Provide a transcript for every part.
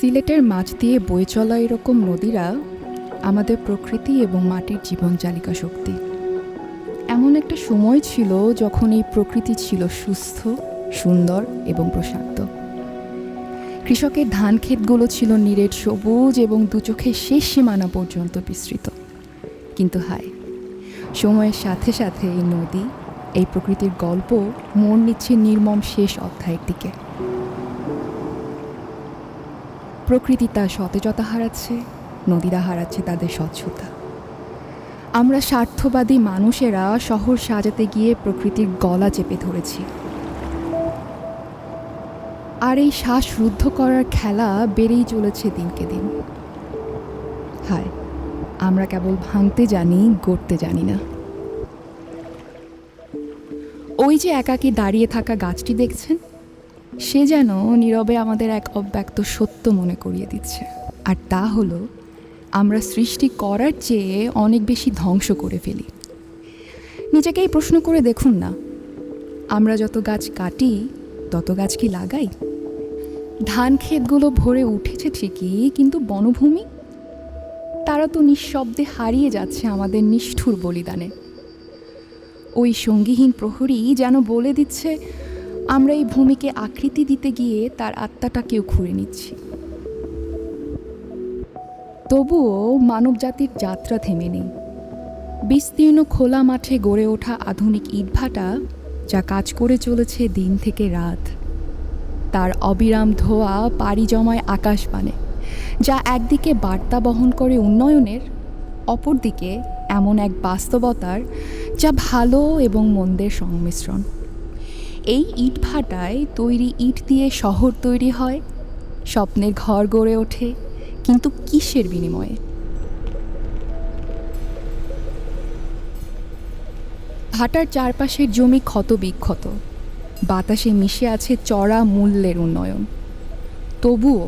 সিলেটের মাছ দিয়ে বয়ে চলা এরকম নদীরা আমাদের প্রকৃতি এবং মাটির জীবন চালিকা শক্তি। এমন একটা সময় ছিল যখন এই প্রকৃতি ছিল সুস্থ, সুন্দর এবং প্রশান্ত। কৃষকের ধান ক্ষেতগুলো ছিল নিরেট সবুজ এবং দুচোখের শেষ সীমানা পর্যন্ত বিস্তৃত। কিন্তু হায়, সময়ের সাথে সাথে এই নদী, এই প্রকৃতির গল্প মোড় নিচ্ছে নির্মম শেষ অধ্যায়ের দিকে। প্রকৃতি তার সতেজতা হারাচ্ছে, নদীরা হারাচ্ছে তাদের স্বচ্ছতা। আমরা স্বার্থবাদী মানুষেরা শহর সাজাতে গিয়ে প্রকৃতির গলা চেপে ধরেছি। আর এই শ্বাস রুদ্ধ করার খেলা বেড়েই চলেছে দিনকে দিন। হায়, আমরা কেবল ভাঙতে জানি, গড়তে জানি না। ওই যে একাকী দাঁড়িয়ে থাকা গাছটি দেখছেন? সে যেন নীরবে আমাদের এক অব্যক্ত সত্য মনে করিয়ে দিচ্ছে। আর তা হলো, আমরা সৃষ্টি করার চেয়ে অনেক বেশি ধ্বংস করে ফেলি। নিজেকেই প্রশ্ন করে দেখুন না, আমরা যত গাছ কাটি, তত গাছ কি লাগাই? ধান ক্ষেতগুলো ভরে উঠেছে ঠিকই, কিন্তু বনভূমি? তারা তো নিঃশব্দে হারিয়ে যাচ্ছে আমাদের নিষ্ঠুর বলিদানে। ওই সঙ্গীহীন প্রহরী যেন বলে দিচ্ছে আমরা এই ভূমিকে আকৃতি দিতে গিয়ে তার আত্মাটাকেও খুঁড়ে নিচ্ছি। তবুও মানবজাতির যাত্রা থেমে নেই। বিস্তীর্ণ খোলা মাঠে গড়ে ওঠা আধুনিক ইটভাটা যা কাজ করে চলেছে দিন থেকে রাত। তার অবিরাম ধোয়া পাড়ি জমায় আকাশবাণে যা একদিকে বার্তা বহন করে উন্নয়নের, অপরদিকে এমন এক বাস্তবতার যা ভালো এবং মন্দের সংমিশ্রণ। এই ইট ভাটায় তৈরি ইট দিয়ে শহর তৈরি হয়। স্বপ্নের ঘর গড়ে ওঠে, কিন্তু কিসের বিনিময়ে? ভাটার চারপাশের জমি ক্ষত বিক্ষত বাতাসে মিশে আছে চড়া মূল্যের উন্নয়ন। তবুও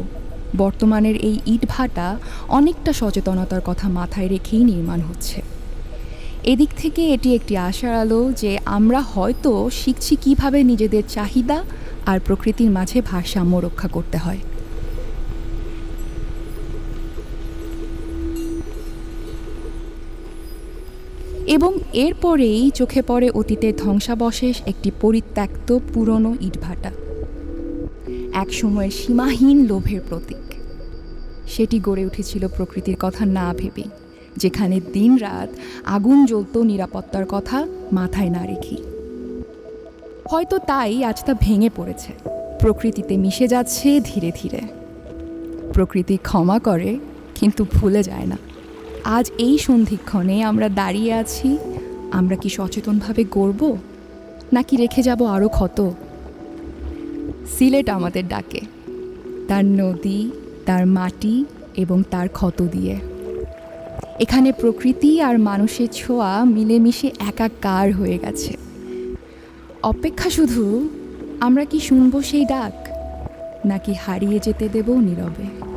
বর্তমানের এই ইট ভাটা অনেকটা সচেতনতার কথা মাথায় রেখেই নির্মাণ হচ্ছে। এদিক থেকে এটি একটি আশার আলো যে আমরা হয়তো শিখছি কীভাবে নিজেদের চাহিদা আর প্রকৃতির মাঝে ভারসাম্য রক্ষা করতে হয়। এবং এরপরেই চোখে পড়ে অতীতের ধ্বংসাবশেষ, একটি পরিত্যক্ত পুরনো ইটভাটা। এক সময়ের সীমাহীন লোভের প্রতীক। সেটি গড়ে উঠেছিল প্রকৃতির কথা না ভেবেই। যেখানে দিনরাত আগুন জ্বলত নিরাপত্তার কথা মাথায় না রেখি হয়তো তাই আজ তা ভেঙে পড়েছে। প্রকৃতিতে মিশে যাচ্ছে ধীরে ধীরে। প্রকৃতি ক্ষমা করে, কিন্তু ভুলে যায় না। আজ এই সন্ধিক্ষণে আমরা দাঁড়িয়ে আছি, আমরা কি সচেতনভাবে গড়ব, নাকি রেখে যাব আরও ক্ষত? সিলেট আমাদের ডাকে, তার নদী, তার মাটি এবং তার ক্ষত দিয়ে। এখানে প্রকৃতি আর মানুষের ছোঁয়া মিলেমিশে একাকার হয়ে গেছে। অপেক্ষা শুধু, আমরা কি শুনব সেই ডাক, নাকি হারিয়ে যেতে দেব নীরবে?